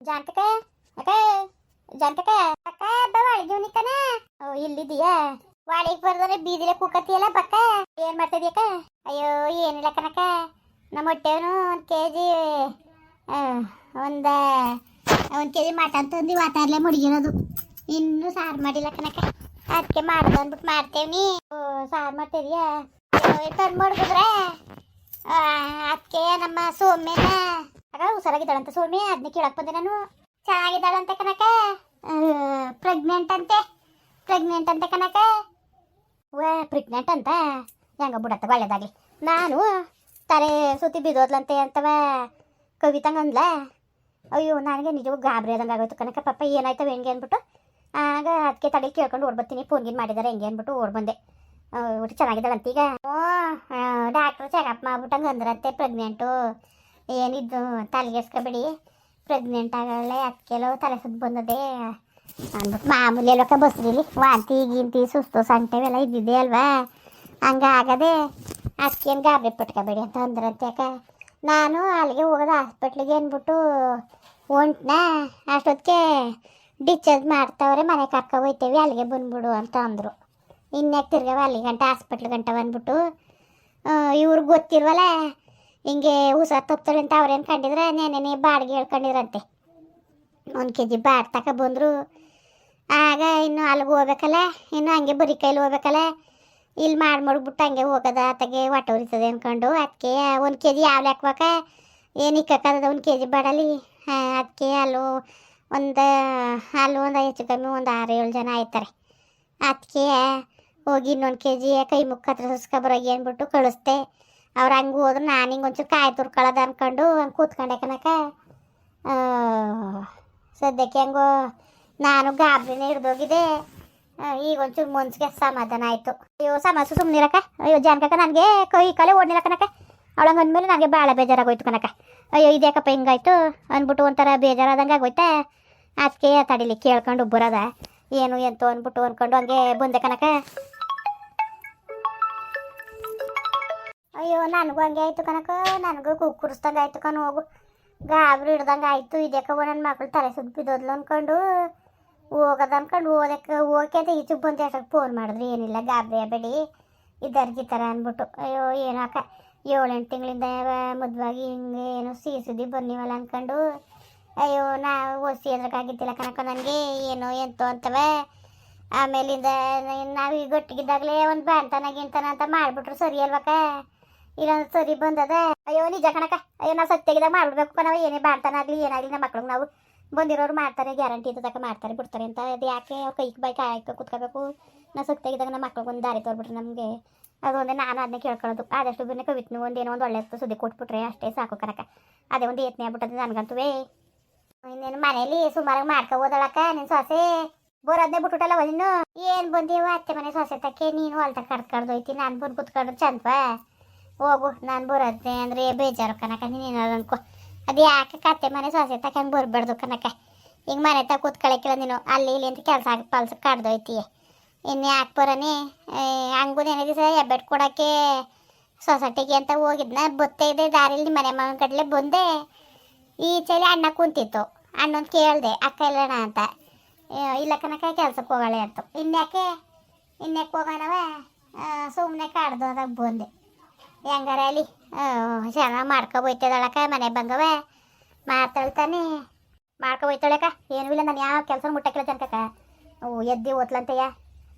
ಜಾನಕಕ್ಕ, ಅಕ್ಕ ಜಾನಕಕ್ಕ, ಅಕ್ಕ, ಬಾ ಒಳಗೆ ಕಣ ಓ ಇಲ್ಲಿದೀಯಾ ವಾಡಿಗೆ ಬರ್ದರೆ, ಬೀದಿಲೆ ಕೂಕತಿಯಲ್ಲ ಬಕ್ಕ ಏನ್ ಮಾಡ್ತಿದ್ಯಕ್ಕ ಅಯ್ಯೋ, ಏನಿಲ್ಲ ಕನಕ ನಮ್ಮ ಹೊಟ್ಟೆವನು ಒಂದು ಕೆ ಜಿ ಒಂದು ಒಂದು ಕೆ ಜಿ ಮಟನ್ ತಂದು ವಾತಾರ್ಲೆ ಮುಡಿಗಿರೋದು ಇನ್ನೂ ಸಾರು ಮಾಡಿಲ್ಲ ಕನಕ ಅದಕ್ಕೆ ಮಾಡ್ದು ಅಂದ್ಬಿಟ್ಟು ಮಾಡ್ತೇವ್ನಿ ಓ, ಸಾರು ಮಾಡ್ತಿದ್ಯಾ ತಂದು ಮಡ್ಗಿದ್ರೆ? ಅದಕ್ಕೆ ನಮ್ಮ ಸೌಮ್ಯನ ಆಗ ಹುಷಾರಾಗಿದ್ದಾಳಂತೆ ಸೌಮ್ಯ ಅದನ್ನ ಕೇಳಕ್ ಬಂದೆ ನಾನು. ಚೆನ್ನಾಗಿದ್ದಾಳಂತೆ ಕನಕ ಪ್ರೆಗ್ನೆಂಟ್ ಅಂತೆ ಪ್ರೆಗ್ನೆಂಟ್ ಅಂತೆ ಕನಕ ವಾ ಪ್ರೆಗ್ನೆಂಟ್ ಅಂತ? ಹೆಂಗ ಬಿಡತ್ತ ಒಳ್ಳೇದಾಗಲಿ. ನಾನು ತಲೆ ಸುತ್ತಿ ಬಿದ್ದೋದ್ಲಂತೆ ಅಂತವ ಕವಿತಂಗ ಅಂದ್ಲ. ಅಯ್ಯೋ ನನಗೆ ನಿಜವಾಗ್ ಗಾಬರಿ ಆದಂಗೆ ಆಗೋಯ್ತು ಕನಕ ಪಾಪ ಏನಾಯ್ತವ ಹೆಂಗೆ ಅಂದ್ಬಿಟ್ಟು. ಆಗ ಅದಕ್ಕೆ ತಲೆ ಕೇಳ್ಕೊಂಡು ಓಡ್ಬರ್ತೀನಿ ಫೋನ್ ಗೀನ್ ಮಾಡಿದಾರೆ ಹೆಂಗೆ ಅಂದ್ಬಿಟ್ಟು ಓಡ್ ಬಂದೆ. ಆ, ಒಟ್ಟು ಚೆನ್ನಾಗಿದ್ದಾಳಂತ ಈಗ. ಓ ಡಾಕ್ಟ್ರು ಚೆಕಪ್ ಮಾಡ್ಬಿಟ್ಟಂಗೆ ಅಂದ್ರಂತೆ ಪ್ರೆಗ್ನೆಂಟು ಏನಿದ್ದು ತಲೆಗೆಸ್ಕೊಬೇಡಿ ಪ್ರೆಗ್ನೆಂಟ್ ಆಗಲ್ಲ ಅದಕ್ಕೆಲ್ಲೋ ತಲೆ ಸುತ್ತ ಬಂದದೆ ಅಂದ್ಬಿಟ್ಟು ಮಾಮೂಲಿ ಅಲ್ವಕ್ಕ ಬಸ್ರಿಲಿ ವಾಂತಿ, ಗಿಂತಿ, ಸುಸ್ತು ಸಂಟೆವೆಲ್ಲ ಇದ್ದಿದ್ದೆ ಅಲ್ವಾ? ಹಂಗಾಗದೆ ಅದಕ್ಕೇನು ಗಾಬರಿ ಪಟ್ಕೋಬೇಡಿ ಅಂತ ಅಂದ್ರಂತೆ ಯಾಕೆ ನಾನು ಅಲ್ಲಿಗೆ ಹೋಗೋದು ಹಾಸ್ಪಿಟ್ಲಿಗೆ ಅಂದ್ಬಿಟ್ಟು ಹೊಂಟ್ನ. ಅಷ್ಟೊತ್ತಿಗೆ ಡಿಸ್ಚಾರ್ಜ್ ಮಾಡ್ತಾವ್ರೆ, ಮನೆ ಕರ್ಕೊ ಹೋಯ್ತೇವೆ, ಅಲ್ಲಿಗೆ ಬಂದ್ಬಿಡು ಅಂತ ಅಂದರು. ಇನ್ಯಾಕೆ ತಿರ್ಗವ ಅಲ್ಲಿ ಗಂಟ ಹಾಸ್ಪಿಟ್ಲ್ ಗಂಟ ಬಂದ್ಬಿಟ್ಟು ಇವ್ರಿಗೆ ಗೊತ್ತಿಲ್ವಲ್ಲ ಹಿಂಗೆ ಹುಷಾರ್ ತಪ್ತಾಳೆ ಅಂತ ಅವ್ರೇನು ಕಂಡಿದ್ರೆ? ನೆನೆ ಬಾಡಿಗೆ ಹೇಳ್ಕೊಂಡಿರಂತೆ ಒಂದು ಕೆ ಜಿ ಬಾಡ್ ತಕ ಬಂದರು. ಆಗ ಇನ್ನು ಅಲ್ಲಿಗೆ ಹೋಗ್ಬೇಕಲ್ಲ? ಇನ್ನು ಹಂಗೆ ಬರೀ ಕೈಲಿ ಹೋಗ್ಬೇಕಲ್ಲ? ಇಲ್ಲಿ ಮಾಡಿ ಮಾಡಿಬಿಟ್ಟು ಹಂಗೆ ಹೋಗೋದ ಆತಗೆ ಹೊಟ್ಟೆ ಉರಿತದೆ ಅಂದ್ಕೊಂಡು ಅದಕ್ಕೆ ಒಂದು ಕೆ ಜಿ ಯಾವ ಹಾಕ್ಬೇಕ? ಏನು ಇಕ್ಕದ ಒಂದು ಕೆ ಜಿ ಬಾಡಲ್ಲಿ ಅದಕ್ಕೆ ಅಲ್ಲೂ ಒಂದು ಅಲ್ಲೂ ಒಂದು ಹೆಚ್ಚು ಕಮ್ಮಿ ಒಂದು ಆರು ಏಳು ಜನ ಆಯ್ತಾರೆ. ಅದಕ್ಕೆ ಹೋಗಿ ಇನ್ನೊಂದು ಕೆ ಜಿ ಕೈ ಮುಖ ಹತ್ರ ಸುಸ್ಕೊಬರೋಗಿ ಅಂದ್ಬಿಟ್ಟು ಕಳಿಸ್ದೆ. ಅವ್ರು ಹಂಗೆ ಹೋದ್ರೆ, ನಾನು ಹಿಂಗೆ ಒಂಚೂರು ಕಾಯಿ ತುರ್ಕೊಳ್ಳೋದು ಅಂದ್ಕೊಂಡು ಹಂಗೆ ಕೂತ್ಕೊಂಡೆ ಕನಕ ಸದ್ಯಕ್ಕೆ ಹೆಂಗೋ ನಾನು ಗಾಬರಿನೇ ಹಿಡ್ದೋಗಿದೆ. ಈಗ ಒಂಚೂರು ಮನ್ಸಿಗೆ ಸಮಾಧಾನ ಆಯಿತು. ಅಯ್ಯೋ, ಸಮಸ್ಯೆ ಸುಮ್ನಿರಕ ಅಯ್ಯೋ, ಜಾನಕಕ್ಕ, ನನಗೆ ಕೈ ಕಾಲೇ ಓಡ್ನಿಲ್ಲ ಕನಕ ಅವಳಂಗೆ ಅಂದಮೇಲೆ ನನಗೆ ಭಾಳ ಬೇಜಾರಾಗೋಯ್ತು ಕನಕ ಅಯ್ಯೋ, ಇದ್ಯಾಕಪ್ಪ ಹಿಂಗಾಯ್ತು? ಅಂದ್ಬಿಟ್ಟು ಒಂಥರ ಬೇಜಾರಾದಂಗೆ ಆಗೋಯ್ತಾ? ಅದಕ್ಕೆ ತಡಿಲಿ ಕೇಳ್ಕೊಂಡು ಬರೋದ ಏನು, ಎಂತು ಅಂದ್ಬಿಟ್ಟು ಅಂದ್ಕೊಂಡು ಹಂಗೆ ಬಂದೆ ಕನಕ. ಅಯ್ಯೋ, ನನಗೂ ಹಂಗೆ ಆಯ್ತು ಕನಕ ನನಗೂ ಕುಕ್ಕುರಿಸ್ದಂಗೆ ಆಯ್ತು ಕಣ. ಹೋಗು. ಗಾಬರಿ ಹಿಡ್ದಂಗೆ ಆಯ್ತು. ಇದಕ್ಕವ ನನ್ನ ಮಕ್ಳು ತಲೆ ಸುತ್ತ ಬಿದ್ದೋದ್ಲು ಅಂದ್ಕೊಂಡು ಹೋಗೋದು ಅಂದ್ಕೊಂಡು ಓದಕ್ಕೆ ಓಕೆ ಅಂತ ಈಚೆಗೆ ಬಂದು. ಎಷ್ಟಕ್ಕೆ ಫೋನ್ ಮಾಡಿದ್ರಿ. ಏನಿಲ್ಲ ಗಾಬರಿ ಬೇಡಿ. ಇದ್ದರ್ಗಿ ಥರ ಅಂದ್ಬಿಟ್ಟು. ಅಯ್ಯೋ, ಏನೋ ಅಕ್ಕ. ಏಳೆಂಟು ತಿಂಗಳಿಂದ ಮದುವಾಗಿ ಹಿಂಗೆ ಏನೋ ಸಿಹಿ ಸುದ್ದಿ ಬಂದಿವಲ್ಲ ಅಂದ್ಕೊಂಡು ಅಯ್ಯೋ, ನಾ ಒಸಿ ಎದ್ರಕ್ಕಾಗಿದ್ದಿಲ್ಲ ಕನಕ ನನಗೆ. ಏನೋ ಎಂತೋ ಅಂತವೆ. ಆಮೇಲಿಂದ ನಾವು ಈಗ ಗಟ್ಟಿಗಿದ್ದಾಗಲೇ ಒಂದು ಬ್ಯಾಂತನ ಗಿಂತನ ಅಂತ ಮಾಡಿಬಿಟ್ರು. ಸರಿ ಅಲ್ವಕ್ಕ ಇಲ್ಲ ಸರಿ ಬಂದದ. ಅಯ್ಯೋ, ನಿಜ ಕಣಕ ಅಯ್ಯೋ, ನಾವು ಸತ್ಯಾಗಿದಾಗ ಮಾಡ್ಬಿಡ್ಬೇಕು ನಾವು ಏನೇ ಮಾಡ್ತಾನ ಆಗಲಿ ಏನಾಗಲಿ ನಮ್ಮ ಮಕ್ಳಿಗೆ ನಾವು. ಬಂದಿರೋರು ಮಾಡ್ತಾರೆ ಗ್ಯಾರಂಟಿ ಇದ್ದದಾಗ ಮಾಡ್ತಾರೆ, ಬಿಡ್ತಾರೆ ಅಂತ. ಅದು ಯಾಕೆ ಕೈಗೆ ಬೈ ಕಾಯ್ಕ ಕುತ್ಕೋಬೇಕು ನಾವು ಸತ್ಯಾಗಿದಾಗ ನಮ್ಮ ಮಕ್ಳಿಗೆ ಒಂದು ದಾರಿ ತೋರ್ಬಿಟ್ರೆ ನಮಗೆ. ಅದೊಂದೇ ನಾನು ಅದನ್ನೇ ಕೇಳ್ಕೊಳ್ಳೋದು. ಆದಷ್ಟು ಬಿನ್ನ ಕವಿತ್ನು ಒಂದು ಒಂದು ಒಳ್ಳೆ ಸುದ್ದಿ ಕೊಟ್ಬಿಟ್ರೆ ಅಷ್ಟೇ ಸಾಕು ಕನಕ ಅದೇ ಒಂದು ಏತ್ನೆ ಆಗ್ಬಿಟ್ಟದೆ ನನಗಂತುವೇ. ಇನ್ನೇನು ಮನೇಲಿ ಸುಮಾರಾಗಿ ಮಾಡ್ಕೊ ಓದಳಕ್ಕ ನಿನ್ನ ಸೊಸೆ? ಬರೋದನ್ನೇ ಬಿಟ್ಬಿಟ್ಟಲ್ಲ ನೀನು? ಏನು ಬಂದೀವ ಅತ್ತೆ ಮನೆ ಸೊಸೆ ತಕ್ಕೆ? ನೀನು ಹೊಲ್ತ ಕಡ್ಕಡ್ದೋಯ್ತಿ ನಾನು ಬಂದು ಕುತ್ಕೊಂಡ್ರೆ ಚಂದವಾ? ಹೋಗು, ನಾನು ಬರೋದೆ ಅಂದರೆ ಬೇಜಾರು ಕನಕ ನೀನು ಅನ್ಕೋ. ಅದು ಯಾಕೆ ಕತ್ತೆ ಮನೆ ಸೊಸೆ ತಕೊಂಡು ಬರ್ಬಾರ್ದು ಕನಕ ಹಿಂಗೆ ಮನೆ ತಗ ಕೂತ್ಕೊಳಕ್ಕಿಲ್ಲ ನೀನು, ಅಲ್ಲಿ ಇಲ್ಲಿ ಅಂತ ಕೆಲಸ ಪಲ್ಸ ಕಡ್ದೋಯ್ತಿ ಇನ್ನು ಯಾಕೆ ಬರೋನಿ? ಹಂಗೂ ನೆನೆ ದಿವಸ ಹೆಬ್ಬೆಟ್ ಕೊಡೋಕ್ಕೆ ಸೊಸೈಟಿಗೆ ಅಂತ ಹೋಗಿದ್ನ ಇದೆ, ದಾರಿಲಿ ಮನೆ ಮಗನ ಕಡಲೆ ಬಂದೆ. ಈಚೆಲಿ ಅಣ್ಣ ಕುಂತಿತ್ತು. ಅಣ್ಣನ ಕೇಳಿದೆ, ಅಕ್ಕ ಇಲ್ಲಣ್ಣ ಅಂತ. ಇಲ್ಲ ಕನಕ ಕೆಲ್ಸಕ್ಕೆ ಹೋಗಳೆ ಅಂತ. ಇನ್ಯಾಕೆ? ಇನ್ಯಾಕೆ ಹೋಗೋಣವ? ಸುಮ್ಮನೆ ಕಾಡ್ದೋದಾಗ ಬಂದೆ. ಹೆಂಗಾರ ಅಲ್ಲಿ? ಚೆನ್ನಾಗಿ ಮಾಡ್ಕೊ ಹೋಯ್ತದಳಕ ಮನೆ ಬಂಗವ ಮಾತಾಡ್ತಾನೆ. ಮಾಡ್ಕೊ ಹೋಯ್ತಾಳಕ ಏನೂ ಇಲ್ಲ, ನಾನು ಯಾವ ಕೆಲಸ ಮುಟ್ಟಕ್ಕಿಲ್ಲ ತನಕ ಅವು ಎದ್ದು ಓದ್ಲಂತೆಯ?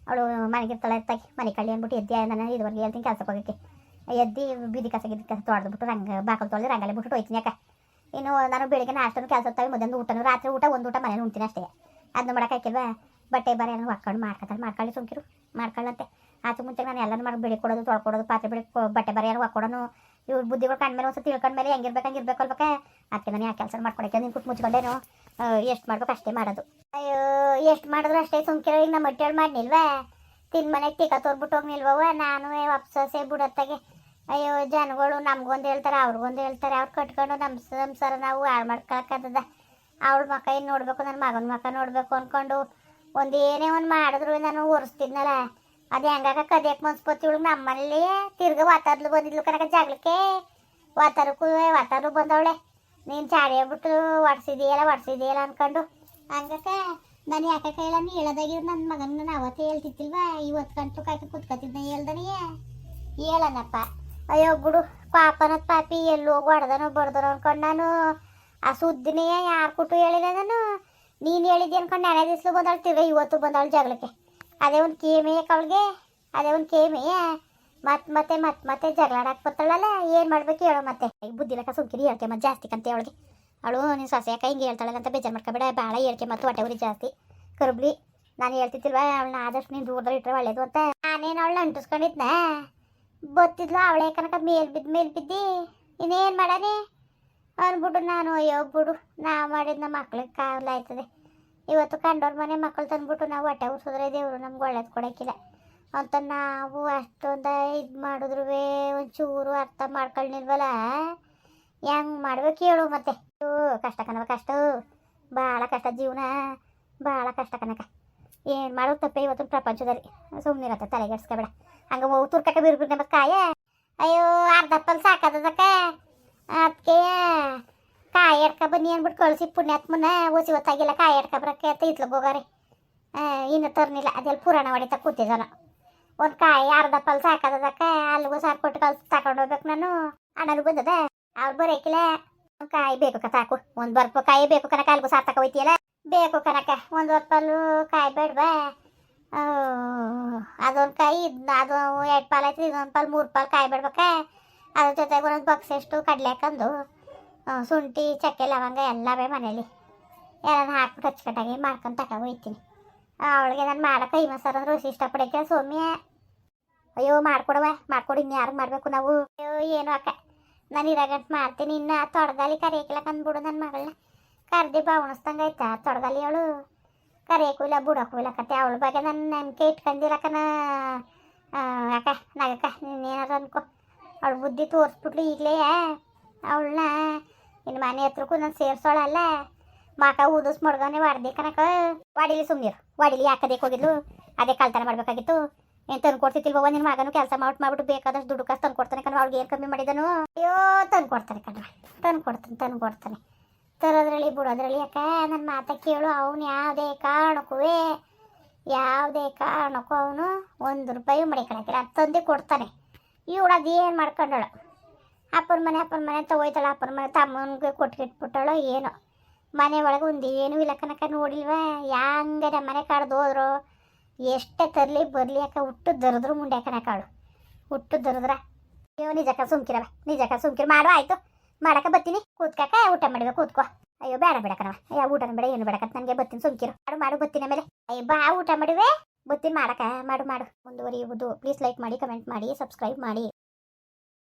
ಅವಳು ಮನೆಗಿರ್ತಾಳೆ ತಾಗಿ ಮನೆ ಕಳ್ಳಿ ಅಂದ್ಬಿಟ್ಟು ಎದ್ದೆ ನಾನು ಇದುವರೆಗೆ ಹೇಳ್ತೀನಿ ಕೆಲಸಕ್ಕೆ ಹೋಗಕ್ಕೆ. ಎದ್ದು ಬೀದಿ ಕಸ ಗಿದ್ದಿ ಕಸ ತೊಳೆದ್ಬಿಟ್ಟು ರಂಗ, ಬಾಕಲು ತೊಳೆದು ರಂಗಲ್ಲಿ ಬಿಟ್ಟು ಹೋಯ್ತೀನಿ ಯಾಕ ಇನ್ನು ನಾನು ಬೆಳಿಗ್ಗೆ ಅಷ್ಟೊಂದು ಕೆಲಸ ಹೋಗ್ತಾವೆ ಮಧ್ಯಾಹ್ನ ಊಟನೂ, ರಾತ್ರಿ ಊಟ, ಒಂದು ಊಟ ಮನೇಲಿ ಉಣ್ತೀನಿ ಅಷ್ಟೇ. ಅದನ್ನ ಮಾಡೋಕ್ಕಾಕಿಲ್ವಾ ಬಟ್ಟೆ ಬರ ಎಲ್ಲ ಹಾಕೊಂಡು ಮಾಡ್ಕೊತಾರೆ ಮಾಡ್ಕೊಳ್ಳಿ ಸುಮ್ಕಿರು. ಮಾಡ್ಕೊಳ್ಳಂತೆ. ಆಚೆ ಮುಂಚೆ ನಾನು ಎಲ್ಲನೂ ಮಾಡಿ ಬೆಳಿ ಕೊಡೋದು ತೊಳ್ಕೊಡೋದು ಪಾತ್ರೆ ಬೆಳಿ ಬಟ್ಟೆ ಬರ ಏನೋ ಹಾಕೊಡೋನು ಇವ್ರು ಬುದ್ಧಿಗಳು ಕಣ್ಮೇಲೆ ಒಂದು ಸತಿ ತಿಳ್ಕೊಂಡ್ಮೇಲೆ ಹೆಂಗಿರ್ಬೇಕು ಹಂಗಿರ್ಬೇಕು ಅಲ್ಬೇಕ ಅದಕ್ಕೆ ನಾನು ಯಾವ ಕೆಲಸ ಮಾಡ್ಕೊಡಕ್ಕೆ ನೀನು ಕುಟ್ ಮುಚ್ಕೊಂಡೇನು? ಎಷ್ಟು ಮಾಡ್ಬೇಕು ಅಷ್ಟೇ ಮಾಡೋದು. ಅಯ್ಯೋ, ಎಷ್ಟು ಮಾಡಿದ್ರು ಅಷ್ಟೇ ಸುಮ್ಕಿರೋ. ಈಗ ನಮ್ಮ ಹೊಟ್ಟೆಳು ಮಾಡಿಲ್ವೇ ತಿನ್ ಮನೆಗೆ ಟೀಕ ತೋರ್ಬಿಟ್ಟು ಹೋಗ್ನಿಲ್ವವ ನಾನು ವಾಪಸ್ಸೆ ಬಿಡತ್ತಾಗೆ. ಅಯ್ಯೋ, ಜನಗಳು ನಮ್ಗೊಂದು ಹೇಳ್ತಾರೆ ಅವ್ರಿಗೊಂದು ಹೇಳ್ತಾರೆ. ಅವ್ರು ಕಟ್ಕೊಂಡು ನಮ್ಮ ಸಂಸಾರ ನಾವು ಹಾಳು ಮಾಡ್ಕೊಳಕ್ಕದ ಅವಳ ಮಕ್ಕ ಏನು ನೋಡಬೇಕು ನನ್ನ ಮಗನ ಮಕ್ಕ ನೋಡಬೇಕು ಅಂದ್ಕೊಂಡು ಒಂದು ಏನೇ ಒಂದು ಮಾಡಿದ್ರು ನಾನು ಒರೆಸ್ತಿದ್ನಲ್ಲ. ಅದು ಹೆಂಗಾಗ ಕದಿಯಕ್ಕೆ ಮನ್ಸ್ಪತ್ತಿ ಇವಳು ನಮ್ಮಲ್ಲಿ ತಿರ್ಗ ವಾತಾರ್ಲು ಬಂದಿದ್ಲು ಕನಕ ಜಾಗ್ಲಕ್ಕೆ. ವಾತಾರಕ್ಕೂ ವಾತಾರು ಬಂದವಳೆ. ನೀನು ಚಾಡಿ ಹೇಳ್ಬಿಟ್ಟು ಒಡ್ಸಿದೆಯಲ್ಲ ಒಡ್ಸಿದೆಯಲ್ಲ ಅನ್ಕೊಂಡು. ಹಂಗಕ್ಕ ನಾನು ಯಾಕೆ ಕೈಲ ನೀ ಹೇಳದಾಗಿ ನನ್ನ ಮಗನ ನಾನು ಅವತ್ತೇ ಹೇಳ್ತಿತ್ತಿಲ್ವಾ ಇವತ್ತು ಗಂಟು ಕಾಯ್ಕ ಕುತ್ಕೊತಿದ್ನ ಹೇಳ್ದನಿಯ ಹೇಳನಪ್ಪ. ಅಯ್ಯೋ ಬಿಡು ಪಾಪನ ಪಾಪಿ ಎಲ್ಲೋಗಿ ಹೊಡೆದನೋ ಬಡ್ದನೋ ಅನ್ಕೊಂಡು ನಾನು ಆ ಸುದ್ದಿನೇ ಯಾರು ಕೊಟ್ಟು ಹೇಳಿದೆ ನಾನು ನೀನು ಹೇಳಿದ್ದೆ ಅನ್ಕೊಂಡು ನೆನೆ ದಿವ್ಸಲು ಬಂದಾಳು ಇವತ್ತು ಬಂದಾಳು ಜಗಳಕ್ಕೆ. ಅದೇ ಒಂದು ಕೇಮೆಯ ಅವಳಿಗೆ ಅದೇ ಒಂದು ಕೇಮೆಯ ಮತ್ತೆ ಮತ್ತೆ ಮತ್ತೆ ಮತ್ತೆ ಜಗಳಾಡಕ್ ಬರ್ತಾಳಲ್ಲ, ಏನು ಮಾಡ್ಬೇಕು ಹೇಳೋ ಮತ್ತೆ. ಈ ಬುದ್ಧಿ ಲೆಕ್ಕ ಸುಮ್ಕಿರಿ ಹೇಳ್ಕೆ ಮತ್ತೆ ಜಾಸ್ತಿ ಕಂತೆ ಅವಳಿಗೆ. ಅವಳು ನೀನು ಸೊಸೆ ಯಾಕೆ ಹಿಂಗೆ ಹೇಳ್ತಾಳೆ ಅಂತ ಬೇಜಾರು ಮಾಡ್ಕೊಬೇಡ ಭಾಳ ಹೇಳ್ಕೆ ಮತ್ತು ಹೊಟ್ಟೆ ಜಾಸ್ತಿ. ಕರುಬ್ಲಿ, ನಾನು ಹೇಳ್ತಿದ್ದಿಲ್ವ, ಅವಳನ್ನ ಆದಷ್ಟು ನೀನು ದೂರದಲ್ಲಿ ಇಟ್ಟರೆ ಒಳ್ಳೇದು ಅಂತ. ನಾನೇನು ಅವಳನ್ನ ಅಂಟಿಸ್ಕೊಂಡಿದ್ನ? ಬತ್ತಿದ್ಲು, ಅವಳೇ ಕನಕ ಮೇಲ್ ಬಿದ್ದು ಮೇಲ್ ಬಿದ್ದಿ. ಇನ್ನೇನು ಮಾಡಾನೆ? ಅಂದ್ಬಿಟ್ಟು ನಾನು ಅಯ್ಯೋ ಬಿಡು, ನಾ ಮಾಡಿದ ನಮ್ಮ ಮಕ್ಳಿಗೆ ಕಾವಲ ಆಯ್ತದೆ. ಇವತ್ತು ಕಂಡೋರ್ ಮನೆ ಮಕ್ಕಳು ತಂದ್ಬಿಟ್ಟು ನಾವು ಹೊಟ್ಟೆ ಉರ್ಸಿದ್ರೆ ದೇವರು ನಮ್ಗೆ ಒಳ್ಳೇದು ಕೊಡೋಕ್ಕಿಲ್ಲ. ಅಂತ ನಾವು ಅಷ್ಟೊಂದು ಇದು ಮಾಡಿದ್ರು ಒಂಚೂರು ಅರ್ಥ ಮಾಡ್ಕೊಳ್ಳಿಲ್ವಲ್ಲ ಹೆಂಗೆ ಮಾಡ್ಬೇಕು ಹೇಳು ಮತ್ತೆ. ಕಷ್ಟ ಕನಕ ಕಷ್ಟ. ಭಾಳ ಕಷ್ಟ ಜೀವನ ಭಾಳ ಕಷ್ಟ ಕನಕ ಏನು ಮಾಡೋದು ತಪ್ಪೆ ಇವತ್ತಿನ ಪ್ರಪಂಚದಲ್ಲಿ. ಸುಮ್ಮನಿರತ್ತೆ ತಲೆಗೆಡ್ಸ್ಕೊಬೇಡ ಹಂಗೆ ಹೋಗಿ ತುರ್ಕಕ್ಕೆ ಬಿರ್ಬಿಡ್ ನಮ್ಮ ಕಾಯ. ಅಯ್ಯೋ ಅರ್ಧಪ್ಪಲ್ಲಿ ಸಾಕಾದದಕ್ಕೆ ಅದಕ್ಕೆ ಕಾಯಿ ಎಡ್ಕ ಬನ್ನಿ ಅಂದ್ಬಿಟ್ಟು ಕಳಿಸಿ ಪುಣ್ಯಾತ್ಮನ ಓಸಿ ಹೊತ್ತಾಗಿಲ್ಲ ಕಾಯಿ ಎಡ್ಕ ಬರಕ್ಕೆ ಅಂತ ಇತ್ಲಗೆ ಹೋಗಾರೆ. ಇನ್ನು ತರ್ನಿಲ್ಲ. ಅದೆಲ್ಲ ಪುರಾಣ ಹೊಡಿತಾ ಕೂತಿದ್ದಾನ. ಒಂದು ಕಾಯಿ ಅರ್ಧ ಪಲ್ ಸಾಕದಕ್ಕೆ ಅಲ್ಲಿಗೂ ಸಾಕು ಕೊಟ್ಟು ಕಳ್ಸಿ ತಗೊಂಡು ಹೋಗ್ಬೇಕು ನಾನು. ಅಣ್ಣನಿಗೆ ಬಂದದ? ಅವ್ರು ಬರೋಕಿಲ್ಲ ಒಂದು ಕಾಯಿ ಬೇಕು ಸಾಕು. ಒಂದು ಬರ್ಪ ಕಾಯಿ ಬೇಕು ಕನಕ ಅಲ್ಲಿಗೂ ಸಾರು ತಕ ಹೋಯ್ತಿಯಲ್ಲ? ಬೇಕು ಕನಕ ಒಂದು ಪಲ್ಲು ಕಾಯಿ ಬೇಡವಾ? ಅದೊಂದು ಕಾಯಿ ಅದು ಎರಡು ಪಾಲ್ ಆಯ್ತು ಇದೊಂದು ಪಾಲ್ ಮೂರು ಪಾಲ್ ಕಾಯಿ ಬಿಡ್ಬೇಕ ಅದ್ರ ಜೊತೆಗೆ ಒಂದೊಂದು ಬಾಕ್ಸ್ ಎಷ್ಟು ಕಡಲೆ ಹಾಕೊಂಡು ಶುಂಠಿ, ಚಕ್ಕೆ, ಲವಂಗ ಎಲ್ಲವೇ ಮನೇಲಿ. ಎಲ್ಲ ಹಾಕಿ ಕಚ್ಕಟ್ಟಾಗಿ ಮಾಡ್ಕೊಂಡು ತಗೊಂಡು ಹೋಯ್ತೀನಿ. ಅವಳಿಗೆ ನಾನು ಮಾಡೋ ಕೈ ಮಸಾಲ ಅಂದ್ರೆ ರುಚಿ ಇಷ್ಟಪಡಕ್ಕೆ ಸೌಮ್ಯ. ಅಯ್ಯೋ, ಮಾಡ್ಕೊಡವ, ಮಾಡ್ಕೊಡು ಇನ್ನು ಯಾರಿಗೆ ಮಾಡಬೇಕು ನಾವು? ಅಯ್ಯೋ, ಏನು ಅಕ್ಕ? ನಾನು ಇರಾಗಂಟ್ ಮಾಡ್ತೀನಿ, ಇನ್ನು ತೊಡಗಾಲಿ ಕರಿಯಕ್ಕಿಲ್ಲ ಕಂದ್ಬಿಡು ನನ್ನ ಮಗಳನ್ನ ಕರ್ದಿ ಬಾವಣಿಸ್ದಂಗೆ ಆಯ್ತಾ? ತೊಡಗಾಲಿ ಅವಳು. ಕರಿಯಕ್ಕೂ ಇಲ್ಲ ಬಿಡೋಕ್ಕೂ ಇಲ್ಲ ಕತೆ. ಅವಳ ಬಗ್ಗೆ ನನ್ನ ನಂಬಿಕೆ ಇಟ್ಕೊಂಡಿರಕನ? ಅಕ್ಕ, ನಗಕ್ಕ ನೀನೇನಾರು ಅನ್ಕೋ. ಅವಳು ಬುದ್ಧಿ ತೋರಿಸ್ಬಿಟ್ಲು ಈಗಲೇ. ಅವಳನ್ನ ಇನ್ನು ಮನೆ ಹತ್ರಕ್ಕೂ ನಾನು ಸೇರ್ಸೋಳಲ್ಲ. ಮಾಕ ಊದಿಸ್ ಮಡ್ಗನೆ ಹೊಡ್ದೆ ಕನಕ ವಾಡಿಲಿ ಸುಮ್ಮನಿರು ವಾಡಿಲಿ ಯಾಕದೇಕ್ ಹೋಗಿದ್ಲು? ಅದೇ ಕಳ್ತನ ಮಾಡ್ಬೇಕಾಗಿತ್ತು. ಏನು ತಂದು ಕೊಡ್ತಿತ್ತಿಲ್ವ ನಿನ್ನ ಮಗನು ಕೆಲಸ ಮಾಡ್ಬಿಟ್ಟು ಮಾಡ್ಬಿಟ್ಟು ಬೇಕಾದಷ್ಟು ದುಡ್ಡು ಕಾಸು ತಂದು ಕೊಡ್ತಾನೆ ಕಣ. ಅವ್ಳಿಗೆ ಏನು ಕಮ್ಮಿ ಮಾಡಿದನು? ಅಯ್ಯೋ, ತಂದು ಕೊಡ್ತಾನೆ ಕಣ್ಣ ತಂದು ಕೊಡ್ತಾನೆ ತಂದು ಕೊಡ್ತಾನೆ. ತರೋದ್ರಲ್ಲಿ ಬಿಡೋದ್ರಲ್ಲಿ ಯಾಕ ನನ್ನ ಮಾತ ಕೇಳು. ಅವನು ಯಾವುದೇ ಕಾರಣಕ್ಕೂ ಯಾವುದೇ ಕಾರಣಕ್ಕೂ ಅವನು ಒಂದು ರೂಪಾಯಿ ಅದು ತಂದೆ ಕೊಡ್ತಾನೆ. ಇವಳು ಅದೇನು ಮಾಡ್ಕೊಂಡಳು? ಅಪ್ಪನ ಮನೆ ಅಪ್ಪನ ಮನೆ ಅಂತ ಹೋಯ್ತಾಳ, ಅಪ್ಪನ ಮನೆ ತಮ್ಮನಿಗೆ ಕೊಟ್ಬಿಟ್ಟಾಳೋ ಏನೋ. ಮನೆ ಒಳಗೆ ಒಂದು ಏನೂ ಇಲ್ಲ ಕನಕ ನೋಡಿಲ್ವ? ಹಂಗೆ ಮನೆ ಕಾಡ್ದು ಹೋದ್ರು? ಎಷ್ಟೇ ತರಲಿ, ಬರಲಿ ಅಕ್ಕ, ಹುಟ್ಟು ದರದ್ರು ಮುಂಡೆ ಕನಕ ಅವಳು. ಹುಟ್ಟು ದರದ್ರ. ಅಯ್ಯೋ ನಿಜಕ್ಕ ಸುಮ್ಕಿರವ ನಿಜಕ್ಕ ಸುಮ್ಕಿರ. ಮಾಡುವ ಆಯಿತು. ಮಾಡಕ ಬತ್ತೀನಿ ಕೂತ್ಕಾಕ ಊಟ ಮಾಡಿವೆ ಕೂತ್ಕೋ. ಅಯ್ಯೋ ಬೇಡ ಬೇಡ ಕಣವ ಯಾವ ಊಟನ ಬೇಡ, ಏನು ಬೇಡಕ್ಕ ನನಗೆ ಬತ್ತೀನಿ ಸುಮ್ಕಿರು. ಮಾಡು ಮಾಡು ಬತ್ತಿನ ಮೇಲೆ ಅಯ್ಯ ಬಾ ಊಟ ಮಾಡಿವೆ? ಬತ್ತೀನಿ ಮಾಡಕ ಮಾಡು ಮಾಡು ಮುಂದುವರಿಯುವುದು. ಪ್ಲೀಸ್ ಲೈಕ್ ಮಾಡಿ ಕಮೆಂಟ್ ಮಾಡಿ ಸಬ್ಸ್ಕ್ರೈಬ್ ಮಾಡಿ.